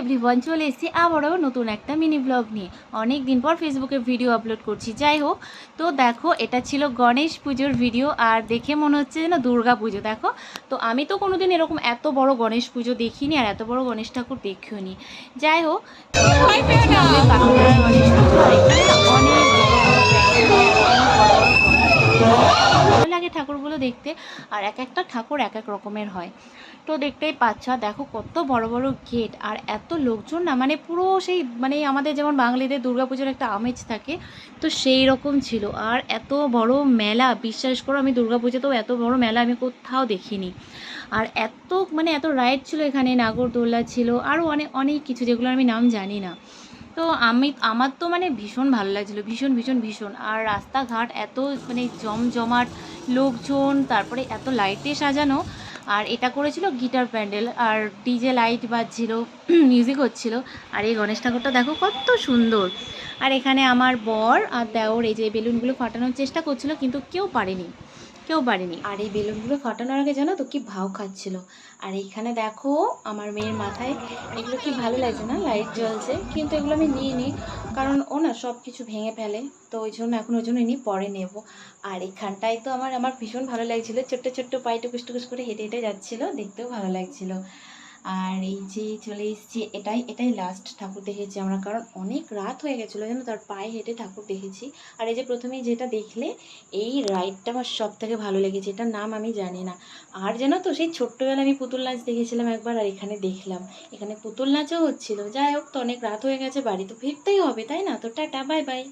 Everyone চলে এসেছি আবারও নতুন একটা মিনি ব্লগ নিয়ে। অনেক দিন পর ফেসবুকে ভিডিও আপলোড করছি যাই হোক। তো দেখো এটা ছিল গণেশ পুজোর ভিডিও আর দেখে মনে হচ্ছে যেন দুর্গা পুজো দেখো। তো আমি তো কোনোদিন এরকম এত বড় গণেশ পুজো দেখিনি আর এত বড় গণেশ ঠাকুর দেখিও নি। যাই হোক গণেশ পুজো লাগে ঠাকুরগুলো দেখতে, আর এক একটা ঠাকুর এক এক রকমের হয়। তো দেখতেই পাচ্ছ দেখো কত বড় বড় গেট, আর এত লোকজন না মানে পুরো সেই মানে আমাদের যেমন বাঙালিদের দুর্গাপুজোর একটা আমেজ থাকে, তো সেই রকম ছিল। আর এত বড় মেলা, বিশ্বাস করো আমি দুর্গাপুজোতেও এত বড় মেলা আমি কোথাও দেখিনি। আর এত মানে এত রাইড ছিল এখানে নাগরদোল্লা ছিল আরও অনেক অনেক কিছু যেগুলো আমি নাম জানি না। তো আমি, আমার তো মানে ভীষণ ভালো লাগছিল, ভীষণ ভীষণ ভীষণ। আর রাস্তাঘাট এত মানে জমজমাট লোকজন, তারপরে এত লাইটে সাজানো, আর এটা করেছিল গিটার প্যান্ডেল, আর ডিজে লাইট বাজছিল মিউজিক হচ্ছিল, আর এই গণেশ ঠাকুরটা দেখো কত সুন্দর। আর এখানে আমার বর আর দেওর এই যে বেলুনগুলো ফাটানোর চেষ্টা করছিল, কিন্তু কেউ পারেনি। কেউ পারেনি আর এই বেলুনগুলো ফাটানোর আগে জানো তো, কি ভাও খাচ্ছিল। আর এইখানে দেখো, আমার মেয়ের মাথায়, এগুলো কি ভালো লাগছে না? লাইট জ্বলছে, কিন্তু এগুলো আমি নিয়ে নিই কারণ ও না সব কিছু ভেঙে ফেলে, তো ওই জন্য এখন ওই জন্য নিই পরে নেব। আর এখানটায় তো আমার আমার ভীষণ ভালো লাগছিল। ছোট্ট ছোট্ট পায়ে টুকুস টুকুস করে হেঁটে হেঁটে যাচ্ছিল, দেখতেও ভালো লাগছিল। আর এই যে চলে এসেছি, এটাই এটাই লাস্ট ঠাকুর দেখেছি আমরা, কারণ অনেক রাত হয়ে গেছিল যেন তার পায়ে হেঁটে ঠাকুর দেখেছি। আর এই যে প্রথমেই যেটা দেখলে, এই রাইডটা আমার সব থেকে ভালো লেগেছে, এটার নাম আমি জানি না। আর যেন তো, সেই ছোট্টবেলা আমি পুতুল নাচ দেখেছিলাম একবার, আর এখানে দেখলাম। এখানে পুতুল নাচও হচ্ছিল। যাই হোক, তো অনেক রাত হয়ে গেছে, বাড়ি তো ফিরতেই হবে, তাই না? তো টাটা বাই বাই